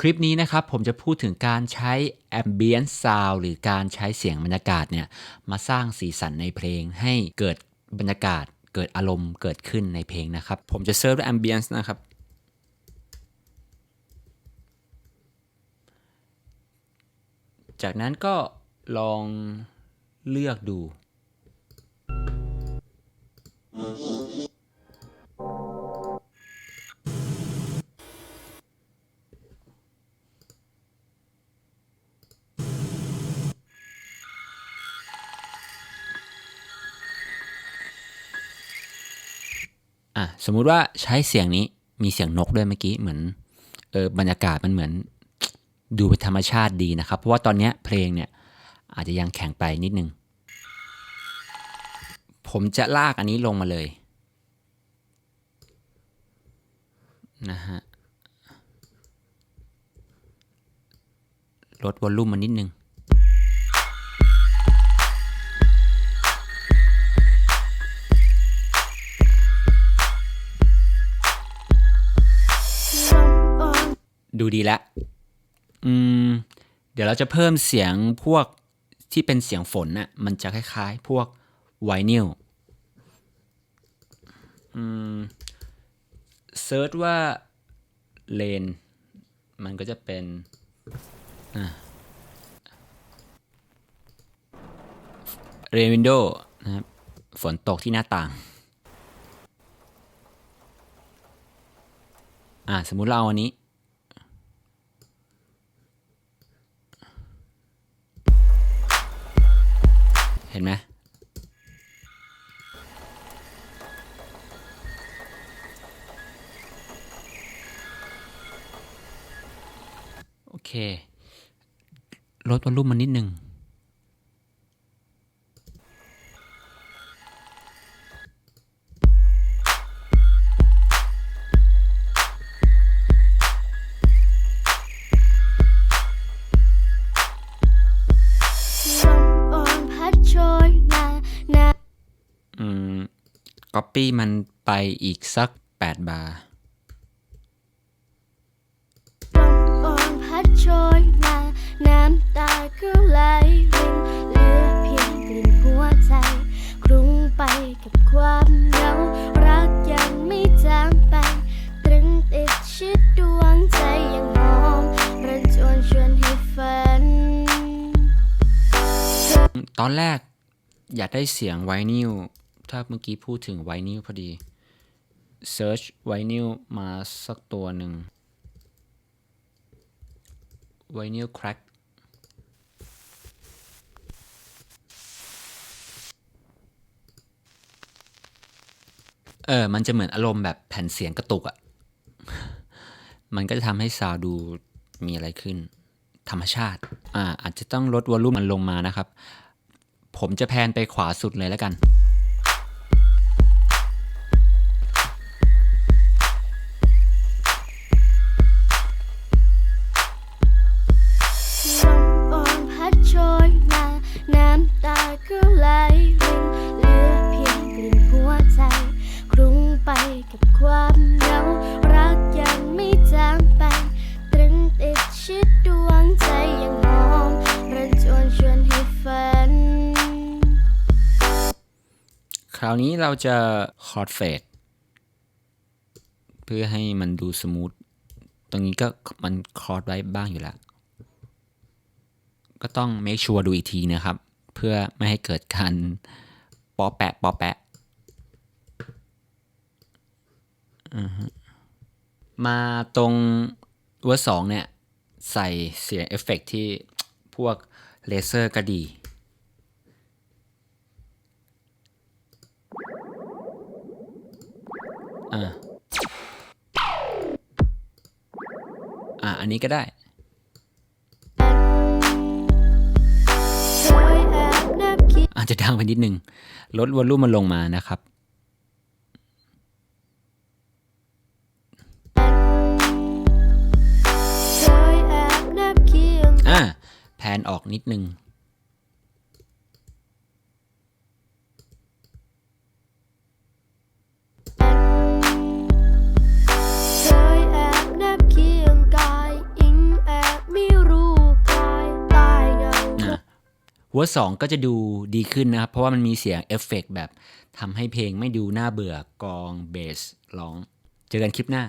คลิปนี้นะครับผมจะพูดถึงการใช้ ambient sound หรือการใช้เสียงบรรยากาศเนี่ยมาสร้างสีสันในเพลงให้เกิดบรรยากาศ เกิดอารมณ์เกิดขึ้นในเพลงนะครับ ผมจะเซิร์ชด้วย ambience นะครับ จากนั้นก็ลองเลือกดู อะสมมุติว่าใช้เสียงนี้มีเสียงนกด้วยเมื่อกี้เหมือนเออบรรยากาศมันเหมือนดูเป็นธรรมชาติดีนะครับ เพราะว่าตอนนี้เพลงเนี่ยอาจจะยังแข็งไปนิดนึง ผมจะลากอันนี้ลงมาเลยนะฮะลดวอลลุ่มมานิดนึง ดูดีแล้วอืม เดี๋ยวเราจะเพิ่มเสียงพวกที่เป็นเสียงฝนน่ะ มันจะคล้ายๆ พวกไวนิลอืมเซิร์ชว่าเลน มันก็จะเป็นเรนวินโดนะครับ ฝนตกที่หน้าต่าง อ่า สมมุติเราเอาอันนี้ ห็นไหมโอเค ลดวอลลุ่มมานิดนึง copy มันไปอีกสัก 8 บาร์ลมโอนพัดโชยมาน้ำตาก็ไหลรินเหลือเพียงกลิ่นหัวใจคลุ้งไปกับความเหงารักยังไม่จางไป ตรึงติดชิดดวงใจยังหอมระจวนชวนให้ฝัน ตอนแรกอยากได้เสียงไวนิล ถ้าเมื่อกี้พูดถึงไวนิลพอดี Search ไวนิลมาสักตัวหนึ่งไวนิล crack เออ มันจะเหมือนอารมณ์แบบแผ่นเสียงกระตุกอะมันก็จะทำให้ซาวด์ดูมีอะไรขึ้น ธรรมชาติ อ่า อาจจะต้องลดวอลลุ่มมันลงมานะครับ ผมจะแพนไปขวาสุดเลยแล้วกัน ก็ไหลรินเหลือเพียงกลิ่นหัวใจคลุ้งไปกับความเหงา รักยังไม่จางไป ตรึงติดชิดดวงใจยังหอมระจวนชวนให้ฝัน คราวนี้เราจะคอร์ดเฟดเพื่อให้มันดูสมูท ตรงนี้ก็มันคอร์ดไว้บ้างอยู่แล้ว ก็ต้อง make sure ดูอีกทีนะครับ เพื่อไม่ให้เกิดการปอแปะปอแปะมาตรงเวอร์สองเนี่ย ใส่เสียงเอฟเฟกต์ที่พวกเลเซอร์ก็ดี อ่าอ่าอันนี้ก็ได้าจจะดังไปนิดนึง ลดวอลลุ่มมันลงมานะครับเคยแอบนับเคียงอ่าแพนออกนิดนึงเคยแอบนับเคียงกายอิง เวอร์สองก็จะดูดีขึ้นนะครับ เพราะว่ามันมีเสียงเอฟเฟกต์แบบทำให้เพลงไม่ดูน่าเบื่อกองเบสร้อง เจอกันคลิปหน้า